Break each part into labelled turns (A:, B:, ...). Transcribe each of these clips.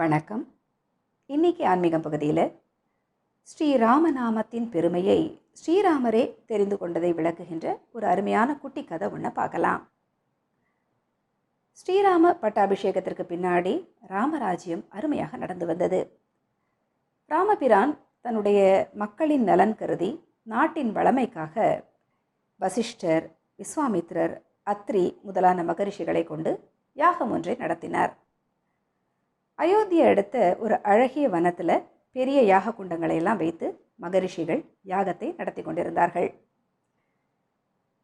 A: வணக்கம். இன்னைக்கு ஆன்மீகம் பகுதியில் ஸ்ரீராமநாமத்தின் பெருமையை ஸ்ரீராமரே தெரிந்து கொண்டதை விளக்குகின்ற ஒரு அருமையான குட்டி கதை ஒன்று பார்க்கலாம். ஸ்ரீராம பட்டாபிஷேகத்திற்கு பின்னாடி ராமராஜ்யம் அருமையாக நடந்து வந்தது. ராமபிரான் தன்னுடைய மக்களின் நலன் கருதி நாட்டின் வளமைக்காக வசிஷ்டர் விஸ்வாமித்ரர் அத்ரி முதலான மகரிஷிகளை கொண்டு யாகம் ஒன்றை நடத்தினார். அயோத்தியை அடுத்த ஒரு அழகிய வனத்தில் பெரிய யாக குண்டங்களை எல்லாம் வைத்து மகரிஷிகள் யாகத்தை நடத்தி கொண்டிருந்தார்கள்.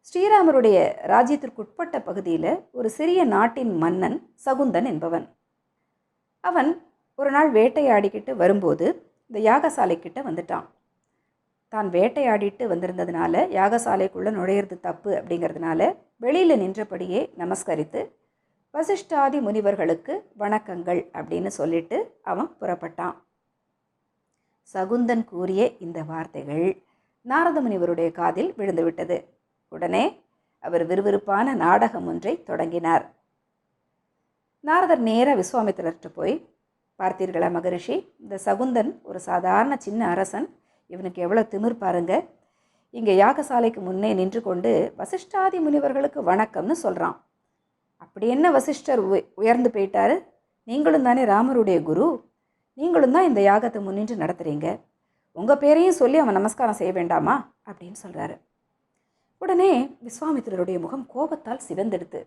A: ஸ்ரீராமருடைய ராஜ்யத்திற்குட்பட்ட பகுதியில் ஒரு சிறிய நாட்டின் மன்னன் சகுந்தன் என்பவன். அவன் ஒரு நாள் வேட்டையாடிக்கிட்டு வரும்போது இந்த யாகசாலைக்கிட்ட வந்துட்டான். தான் வேட்டையாடிட்டு வந்திருந்ததுனால யாகசாலைக்குள்ளே நுழையிறது தப்பு அப்படிங்கிறதுனால வெளியில் நின்றபடியே நமஸ்கரித்து வசிஷ்டாதி முனிவர்களுக்கு வணக்கங்கள் அப்படின்னு சொல்லிட்டு அவன் புறப்பட்டான். சகுந்தன் கூறிய இந்த வார்த்தைகள் நாரத முனிவருடைய காதில் விழுந்துவிட்டது. உடனே அவர் விறுவிறுப்பான நாடகம் ஒன்றை தொடங்கினார். நாரதர் நேராக விஸ்வாமித்திரர்கிட்ட போய் பார்த்தீர்களா மகரிஷி இந்த சகுந்தன் ஒரு சாதாரண சின்ன அரசன். இவனுக்கு எவ்வளோ திமிர் பாருங்க. இங்கே யாகசாலைக்கு முன்னே நின்று கொண்டு வசிஷ்டாதி முனிவர்களுக்கு வணக்கம்னு சொல்கிறான் அப்படி என்ன வசிஷ்டர் உயர்ந்து போயிட்டாரு? நீங்களும் தானே ராமருடைய குரு. நீங்களும் தான் இந்த யாகத்தை முன்னின்று நடத்துகிறீங்க உங்கள் பேரையும் சொல்லி அவன் நமஸ்காரம் செய்ய வேண்டாமா? அப்படின்னு சொல்கிறாரு உடனே விஸ்வாமித்திரருடைய முகம் கோபத்தால் சிவந்தெடுத்து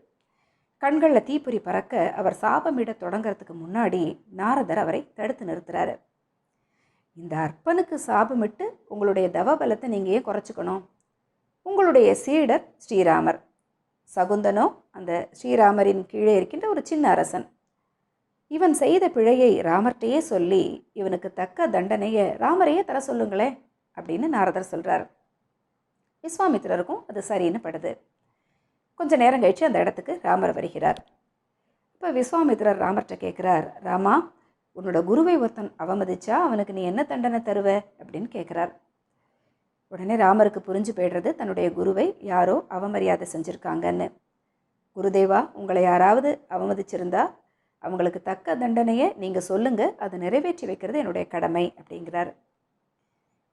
A: கண்களில் தீப்பொறி பறக்க அவர் சாபமிட தொடங்கிறதுக்கு முன்னாடி நாரதர் அவரை தடுத்து நிறுத்துறாரு. இந்த அற்பனுக்கு சாபமிட்டு உங்களுடைய தவபலத்தை நீங்கள் ஏன் குறைச்சிக்கணும்? உங்களுடைய சீடர் ஸ்ரீராமர். சகுந்தனோ அந்த ஸ்ரீராமரின் கீழே இருக்கின்ற ஒரு சின்ன அரசன். இவன் செய்த பிழையை ராமர்கிட்டையே சொல்லி இவனுக்கு தக்க தண்டனையை ராமரையே தர சொல்லுங்களேன் அப்படின்னு நாரதர் சொல்கிறார் விஸ்வாமித்திரருக்கும் அது சரின்னு படுது. கொஞ்ச நேரம் கழித்து அந்த இடத்துக்கு ராமர் வருகிறார். இப்போ விஸ்வாமித்திரர் ராமர்கிட்ட கேட்குறார் ராமா உன்னோட குருவை ஒருத்தன் அவமதிச்சா அவனுக்கு நீ என்ன தண்டனை தருவ? அப்படின்னு கேட்குறார் உடனே ராமருக்கு புரிஞ்சு போயிடுறது தன்னுடைய குருவை யாரோ அவமரியாதை செஞ்சுருக்காங்கன்னு. குருதேவா உங்களை யாராவது அவமதிச்சிருந்தா அவங்களுக்கு தக்க தண்டனையை நீங்கள் சொல்லுங்கள் அதை நிறைவேற்றி வைக்கிறது என்னுடைய கடமை அப்படிங்கிறார்.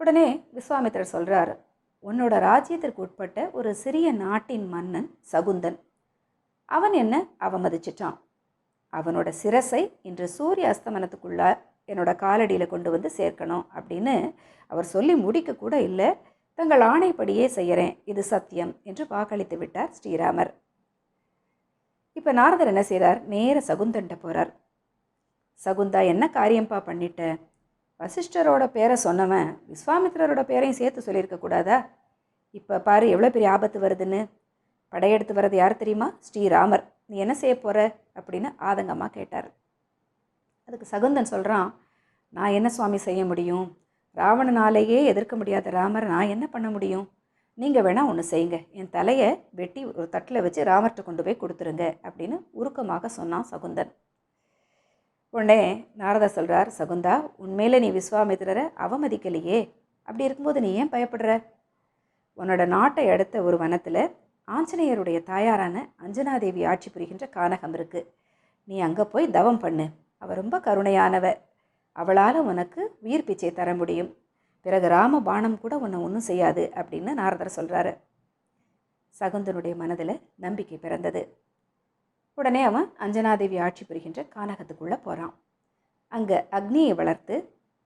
A: உடனே விஸ்வாமித்திரர் சொல்கிறார் உன்னோட ராஜ்யத்திற்கு உட்பட்ட ஒரு சிறிய நாட்டின் மன்னன் சகுந்தன். அவன் என்ன அவமதிச்சிட்டான். அவனோட சிரசை இன்று சூரிய அஸ்தமனத்துக்குள்ள என்னோட காலடியில் கொண்டு வந்து சேர்க்கணும் அப்படின்னு அவர் சொல்லி முடிக்க கூட இல்லை. தங்கள் ஆணைப்படியே செய்கிறேன் இது சத்தியம் என்று வாக்களித்து விட்டார் ஸ்ரீராமர். இப்போ நாரதர் என்ன செய்கிறார் நேர சகுந்தன்ட்ட போகிறார் சகுந்தா என்ன காரியம்பா பண்ணிட்ட? வசிஷ்டரோட பேரை சொன்னவன் விஸ்வாமித்திரரோட பேரையும் சேர்த்து சொல்லியிருக்கக்கூடாதா இப்போ பாரு எவ்வளோ பெரிய ஆபத்து வருதுன்னு. படையெடுத்து வர்றது யார் தெரியுமா? ஸ்ரீராமர். நீ என்ன செய்ய போகிற அப்படின்னு ஆதங்கமாக கேட்டார். அதுக்கு சகுந்தன் சொல்கிறான் நான் என்ன சுவாமி செய்ய முடியும்? ராவணனாலேயே எதிர்க்க முடியாத ராமர் நான் என்ன பண்ண முடியும்? நீங்கள் வேணால் ஒன்று செய்யுங்க. என் தலையை வெட்டி ஒரு தட்டில் வச்சு ராமர்கிட்ட கொண்டு போய் கொடுத்துருங்க அப்படின்னு உருக்கமாக சொன்னான் சகுந்தன். உடனே நாரதா சொல்கிறார் சகுந்தா உண்மையில் நீ விஸ்வாமித்திரரை அவமதிக்கலையே. அப்படி இருக்கும்போது நீ ஏன் பயப்படுற? உன்னோட நாட்டை அடுத்த ஒரு வனத்தில் ஆஞ்சநேயருடைய தாயாரான அஞ்சனாதேவி ஆட்சி புரிகின்ற கானகம் இருக்குது நீ அங்கே போய் தவம் பண்ணு. அவள் ரொம்ப கருணையானவ. அவளால் உனக்கு உயிர் பிச்சை தர முடியும். பிறகு ராம பானம் கூட உன்னை ஒன்றும் செய்யாது அப்படின்னு நாரதர் சொல்கிறாரு சகுந்தனுடைய மனதில் நம்பிக்கை பிறந்தது. உடனே அவன் அஞ்சனாதேவி ஆட்சி புரிகின்ற கானகத்துக்குள்ளே போகிறான் அங்கே அக்னியை வளர்த்து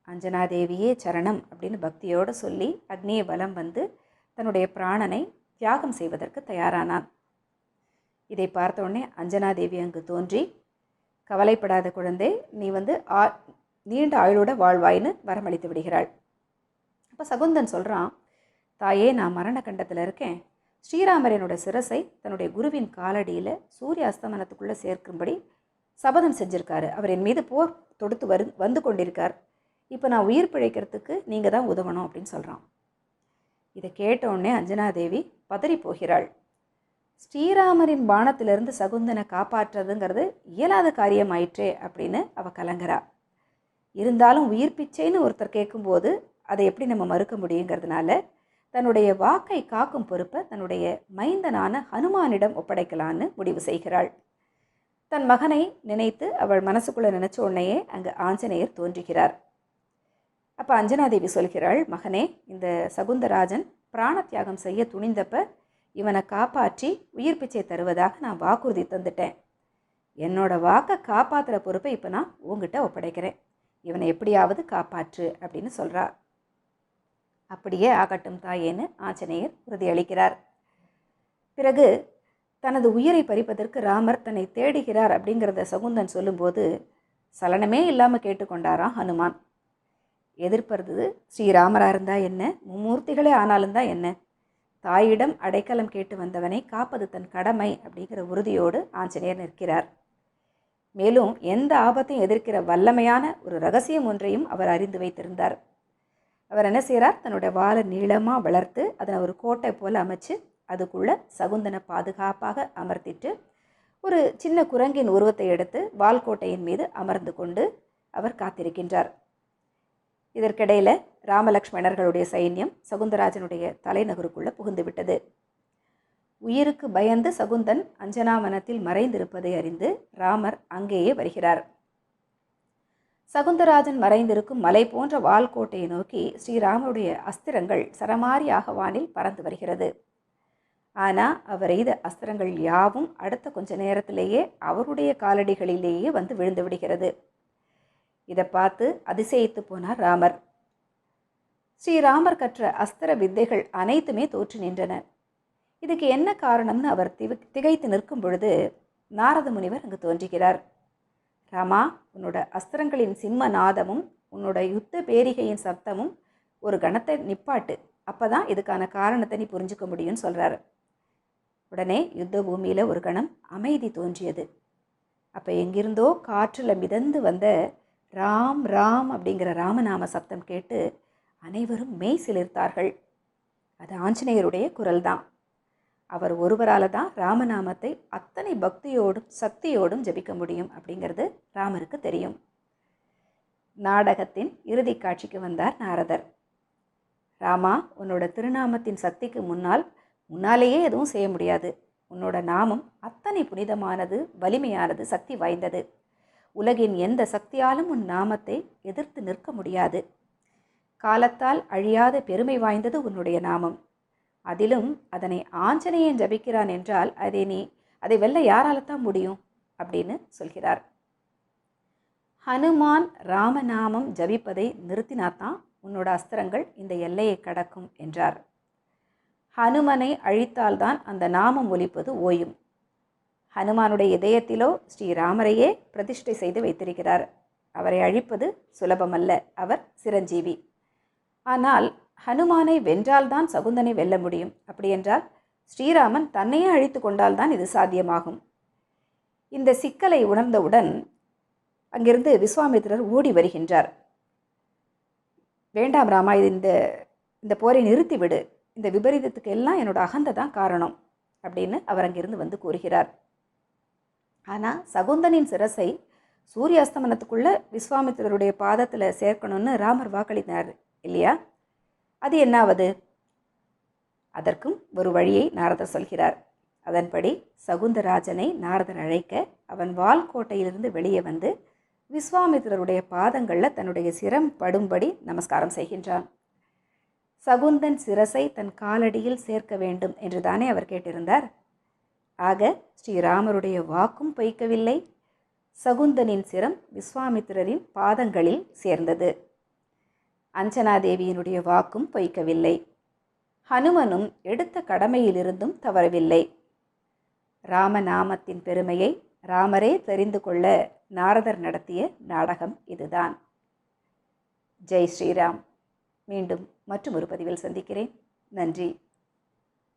A: அஞ்சனாதேவியே சரணம் அப்படின்னு பக்தியோடு சொல்லி அக்னியை வலம் வந்து தன்னுடைய பிராணனை தியாகம் செய்வதற்கு தயாரானான். இதை பார்த்த உடனே அஞ்சனாதேவி அங்கு தோன்றி கவலைப்படாத குழந்தை நீ வந்து ஆ நீண்ட ஆயுளோட வாழ்வாயின்னு வரமளித்து விடுகிறாள். அப்போ சகுந்தன் சொல்கிறான் தாயே நான் மரண கண்டத்தில் இருக்கேன். ஸ்ரீராமர் என்னோட சிரசை தன்னுடைய குருவின் காலடியில் சூரிய அஸ்தமனத்துக்குள்ளே சேர்க்கும்படி சபதம் செஞ்சுருக்காரு. அவர் என் மீது போர் தொடுத்து வரு வந்து கொண்டிருக்கார். இப்போ நான் உயிர் பிழைக்கிறதுக்கு நீங்கள் தான் உதவணும் அப்படின்னு சொல்கிறான் இதை கேட்ட உடனே அஞ்சனாதேவி பதறி போகிறாள். ஸ்ரீராமரின் பானத்திலிருந்து சகுந்தனை காப்பாற்றுறதுங்கிறது இயலாத காரியம் ஆயிற்றே அப்படின்னு அவ கலங்குறா. இருந்தாலும் உயிர் பிச்சைன்னு ஒருத்தர் கேட்கும்போது அதை எப்படி நம்ம மறுக்க முடியுங்கிறதுனால தன்னுடைய வாக்கை காக்கும் பொறுப்பை தன்னுடைய மைந்தனான ஹனுமானிடம் ஒப்படைக்கலான்னு முடிவு செய்கிறாள். தன் மகனை நினைத்து அவள் மனசுக்குள்ளே நினச்ச உடனேயே அங்கே ஆஞ்சநேயர் தோன்றுகிறார். அப்போ அஞ்சனாதேவி சொல்கிறாள் மகனே இந்த சகுந்தராஜன் பிராண தியாகம் செய்ய துணிந்தப்ப இவனை காப்பாற்றி உயிர் பிச்சை தருவதாக நான் வாக்குறுதி தந்துட்டேன். என்னோட வாக்கை காப்பாற்றுற பொறுப்பை இப்போ நான் உங்ககிட்ட ஒப்படைக்கிறேன். இவனை எப்படியாவது காப்பாற்று அப்படின்னு சொல்கிறா அப்படியே ஆகட்டும் தாயேன்னு ஆஞ்சநேயர் உறுதியளிக்கிறார். பிறகு தனது உயிரை பறிப்பதற்கு ராமர் தன்னை தேடுகிறார் அப்படிங்கிறத சகுந்தன் சொல்லும்போது சலனமே இல்லாமல் கேட்டுக்கொண்டாராம் ஹனுமான். எதிர்ப்பது ஸ்ரீராமராக இருந்தால் என்ன? மும்மூர்த்திகளே ஆனாலும் தான் என்ன? தாயிடம் அடைக்கலம் கேட்டு வந்தவனை காப்பது தன் கடமை அப்படிங்கிற உறுதியோடு ஆஞ்சநேயர் நிற்கிறார். மேலும் எந்த ஆபத்தையும் எதிர்க்கிற வல்லமையான ஒரு ரகசியம் ஒன்றையும் அவர் அறிந்து வைத்திருந்தார். அவர் என்ன செய்கிறார் தன்னுடைய வாழை நீளமாக வளர்த்து அதனை ஒரு கோட்டை போல் அமைச்சு அதுக்குள்ள சகுந்தனை பாதுகாப்பாக அமர்த்திட்டு ஒரு சின்ன குரங்கின் உருவத்தை எடுத்து வால்கோட்டையின் மீது அமர்ந்து கொண்டு அவர் காத்திருக்கின்றார். இதற்கிடையில் ராமலக்ஷ்மணர்களுடைய சைன்யம் சகுந்தராஜனுடைய தலைநகருக்குள்ளே புகுந்து விட்டது உயிருக்கு பயந்து சகுந்தன் அஞ்சனாவனத்தில் மறைந்திருப்பதை அறிந்து ராமர் அங்கேயே வருகிறார். சகுந்தராஜன் மறைந்திருக்கும் மலை போன்ற வால்கோட்டையை நோக்கி ஸ்ரீராமருடைய அஸ்திரங்கள் சரமாரியாக வானில் பறந்து வருகிறது. ஆனால் அவர் எய்த அஸ்திரங்கள் யாவும் அடுத்த கொஞ்ச நேரத்திலேயே அவருடைய காலடிகளிலேயே வந்து விழுந்து விடுகிறது. இதை பார்த்து அதிசயித்து போனார் ராமர். ஸ்ரீராமர் கற்ற அஸ்திர வித்தைகள் அனைத்துமே தோற்று நின்றன. இதுக்கு என்ன காரணம்னு அவர் திவு திகைத்து நிற்கும் பொழுது நாரத முனிவர் அங்கு தோன்றுகிறார். ராமா உன்னோட அஸ்திரங்களின் சிம்ம நாதமும் உன்னோட யுத்த பேரிகையின் சப்தமும் ஒரு கணத்தை நிப்பாட்டு. அப்போ தான் இதுக்கான காரணத்தை நீ புரிஞ்சுக்க முடியும்னு சொல்கிறாரு உடனே யுத்த பூமியில் ஒரு கணம் அமைதி தோன்றியது. அப்போ எங்கிருந்தோ காற்றில் மிதந்து வந்த ராம் ராம் அப்படிங்கிற ராமநாம சப்தம் கேட்டு அனைவரும் மெய் சிலிர்த்தார்கள் அது ஆஞ்சநேயருடைய குரல்தான். அவர் ஒருவரால் தான் ராமநாமத்தை அத்தனை பக்தியோடும் சக்தியோடும் ஜபிக்க முடியும் அப்படிங்கிறது ராமருக்கு தெரியும். நாடகத்தின் இறுதி காட்சிக்கு வந்தார் நாரதர். ராமா உன்னோட திருநாமத்தின் சக்திக்கு முன்னால் முன்னாலேயே எதுவும் செய்ய முடியாது. உன்னோட நாமம் அத்தனை புனிதமானது வலிமையானது சக்தி வாய்ந்தது. உலகின் எந்த சக்தியாலும் உன் நாமத்தை எதிர்த்து நிற்க முடியாது. காலத்தால் அழியாத பெருமை வாய்ந்தது உன்னுடைய நாமம். அதிலும் அதனை ஆஞ்சநேயன் ஜபிக்கிறான் என்றால் அதை நீ அதை வெல்ல யாரால்தான் முடியும்? அப்படின்னு சொல்கிறார். ஹனுமான் ராமநாமம் ஜபிப்பதை நிறுத்தினாத்தான் உன்னோட அஸ்திரங்கள் இந்த எல்லையை கடக்கும் என்றார். ஹனுமனை அழித்தால்தான் அந்த நாமம் ஒலிப்பது ஓயும். ஹனுமானுடைய இதயத்திலோ ஸ்ரீராமரையே பிரதிஷ்டை செய்து வைத்திருக்கிறார். அவரை அழிப்பது சுலபமல்ல. அவர் சிரஞ்சீவி. ஆனால் ஹனுமானை வென்றால்தான் சகுந்தனை வெல்ல முடியும். அப்படியென்றால் ஸ்ரீராமன் தன்னையே அழித்து கொண்டால்தான் இது சாத்தியமாகும். இந்த சிக்கலை உணர்ந்தவுடன் அங்கிருந்து விஸ்வாமித்திரர் ஓடி வருகின்றார். வேண்டாம் ராமா இது இந்த இந்த போரை நிறுத்திவிடு. இந்த விபரீதத்துக்கு எல்லாம் என்னோட அகந்தை தான் காரணம் அப்படின்னு அவர் அங்கிருந்து வந்து கூறுகிறார். ஆனால் சகுந்தனின் சிரசை சூரிய அஸ்தமனத்துக்குள்ள விஸ்வாமித்திரருடைய பாதத்தில் சேர்க்கணும்னு ராமர் வாக்களித்தார் இல்லையா? அது என்னாவது? அதற்கும் ஒரு வழியை நாரதர் சொல்கிறார். அதன்படி சகுந்தராஜனை நாரதர் அழைக்க அவன் வால்கோட்டையிலிருந்து வெளியே வந்து விஸ்வாமித்திரருடைய பாதங்களில் தன்னுடைய சிரம் படும்படி நமஸ்காரம் செய்கின்றான். சகுந்தன் சிரசை தன் காலடியில் சேர்க்க வேண்டும் என்று தானே அவர் கேட்டிருந்தார்? ஆக ஸ்ரீராமருடைய வாக்கும் பொய்க்கவில்லை. சகுந்தனின் சிரம் விஸ்வாமித்திரரின் பாதங்களில் சேர்ந்தது. அஞ்சனாதேவியினுடைய வாக்கும் பொய்க்கவில்லை. ஹனுமனும் எடுத்த கடமையிலிருந்தும் தவறவில்லை. ராமநாமத்தின் பெருமையை ராமரே தெரிந்து கொள்ள நாரதர் நடத்திய நாடகம் இதுதான். ஜெய் ஸ்ரீராம். மீண்டும் மற்றும் ஒரு பதிவில் சந்திக்கிறேன். நன்றி.